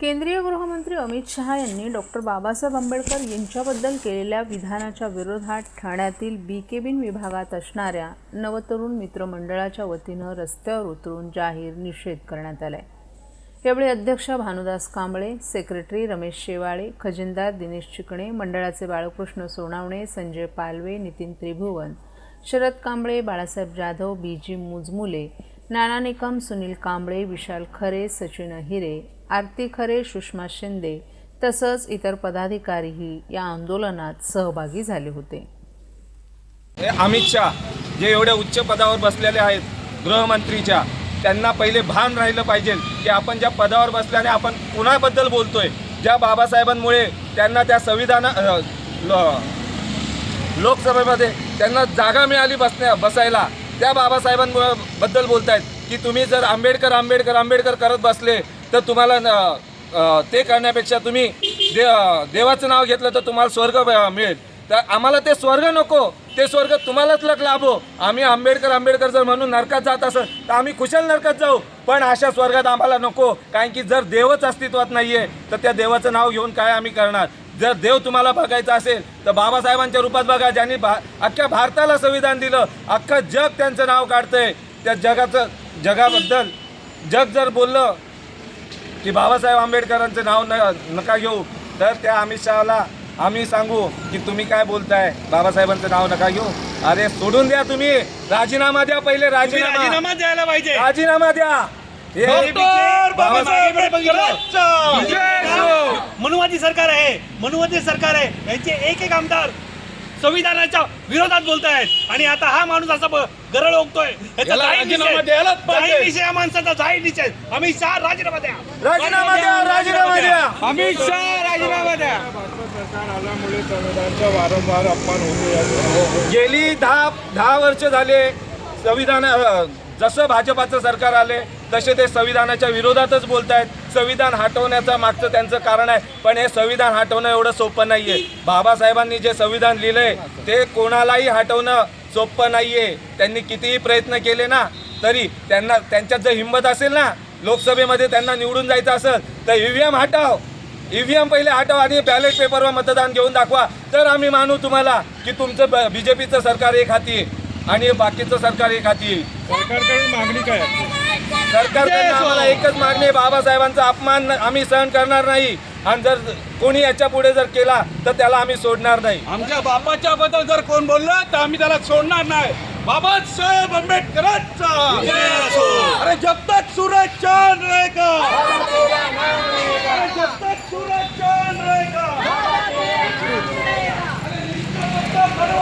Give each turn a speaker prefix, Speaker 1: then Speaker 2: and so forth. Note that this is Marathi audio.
Speaker 1: केंद्रीय गृहमंत्री अमित शहा यांनी डॉक्टर बाबासाहेब आंबेडकर यांच्याबद्दल केलेल्या विधानाच्या विरोधात ठाण्यातील बी केबिन विभागात असणाऱ्या नवतरुण मित्रमंडळाच्या वतीनं रस्त्यावर उतरून जाहीर निषेध करण्यात आला आहे यावेळी अध्यक्ष भानुदास कांबळे सेक्रेटरी रमेश शेवाळे खजिनदार दिनेश चिकणे मंडळाचे बाळकृष्ण सोनावणे संजय पालवे नितीन त्रिभुवन शरद कांबळे बाळासाहेब जाधव बी जी मुजमुले नाना निकम सुनील कांबळे विशाल खरे सचिन हिरे आरती खरे सुषमा शिंदे तसंच इतर पदाधिकारीही या आंदोलनात सहभागी झाले होते.
Speaker 2: हे अमित शहा जे एवढ्या उच्च पदावर बसलेले आहेत गृहमंत्रीच्या त्यांना पहिले भान राहिलं पाहिजे की आपण ज्या पदावर बसल्याने आपण कुणाबद्दल बोलतोय? ज्या बाबासाहेबांमुळे त्यांना त्या संविधान लोकसभेमध्ये त्यांना जागा मिळाली बसण्या बसायला. त्या बाबासाहेबांबद्दल बोलतायत की तुम्ही जर आंबेडकर आंबेडकर आंबेडकर करत बसले तर तुम्हाला न- ते करण्यापेक्षा तुम्ही दे देवाचं नाव घेतलं तर तुम्हाला स्वर्ग मिळेल. तर आम्हाला ते स्वर्ग नको. ते स्वर्ग तुम्हालाच लग लाभो. आम्ही आंबेडकर आंबेडकर जर म्हणून नरकात जात असेल तर आम्ही कुशल नरकात जाऊ. पण अशा स्वर्गात आम्हाला नको. कारण की जर देवच अस्तित्वात नाही आहे तर त्या देवाचं नाव घेऊन काय आम्ही करणार? जर देव तुम्हाला बघायचा असेल तर बाबासाहेबांच्या रूपात बघा ज्यांनी भा अख्ख्या भारताला संविधान दिलं अख्खं जग त्यांचं नाव काढतंय. त्या जगाचं जगाबद्दल जग जर बोललं की बाबासाहेब आंबेडकरांचं नाव न नका घेऊ. तर त्या अमित शहाला आम्ही सांगू की तुम्ही काय बोलताय? बाबासाहेबांचं नाव नका घेऊ. अरे सोडून द्या तुम्ही. राजीनामा द्या पहिले राजीनामा.
Speaker 3: राजीनामा द्यायला पाहिजे.
Speaker 2: राजीनामा द्या.
Speaker 3: मनुवादी सरकार आहे. मनुवादी सरकार आहे. यांचे एक एक आमदार संविधानाच्या विरोधात बोलतायत. आणि आता हा माणूस असा गरळ ओकतोय. निषेध या माणसाचा जाहीर निषेध. अमित शहा राजीनामा द्या.
Speaker 2: राजीनामा द्या राजीनामा द्या.
Speaker 3: अमित शहा राजीनामा द्या.
Speaker 4: सरकार आल्यामुळे संविधानाचा वारंवार अपमान होतो
Speaker 2: गेली दहा दहा वर्ष झाले संविधान जसं भाजपाचं सरकार आले तसे ते संविधानाच्या विरोधातच बोलत आहेत संविधान हटवण्याचं मागचं त्यांचं कारण आहे पण हे संविधान हटवणं एवढं सोपं नाही आहे बाबासाहेबांनी जे संविधान लिहिलंय ते कोणालाही हटवणं सोपं नाही आहे त्यांनी कितीही प्रयत्न केले ना तरी त्यांना त्यांच्यात जर हिंमत असेल ना लोकसभेमध्ये त्यांना निवडून जायचं असेल तर ई व्ही एम हटाव. ई व्ही एम पहिले हटाव आणि बॅलेट पेपरवर मतदान घेऊन दाखवा. तर आम्ही मानू तुम्हाला की तुमचं बी जे पीचं सरकार एक हाती आहे. आणि बाकीचं सरकार एक हाती आहे
Speaker 4: सरकारकडून मागणी काय?
Speaker 2: सरकारकडनं आम्हाला एकच मागणी आहे बाबासाहेबांचा अपमान आम्ही सहन करणार नाही. आणि जर कोणी याच्यापुढे जर केला तर त्याला आम्ही सोडणार नाही.
Speaker 4: आमच्या बापाच्या बद्दल जर कोण बोललं तर आम्ही त्याला सोडणार नाही. बाबासाहेब आंबेडकरांचा. अरे जब तक सूरज चांद रहेगा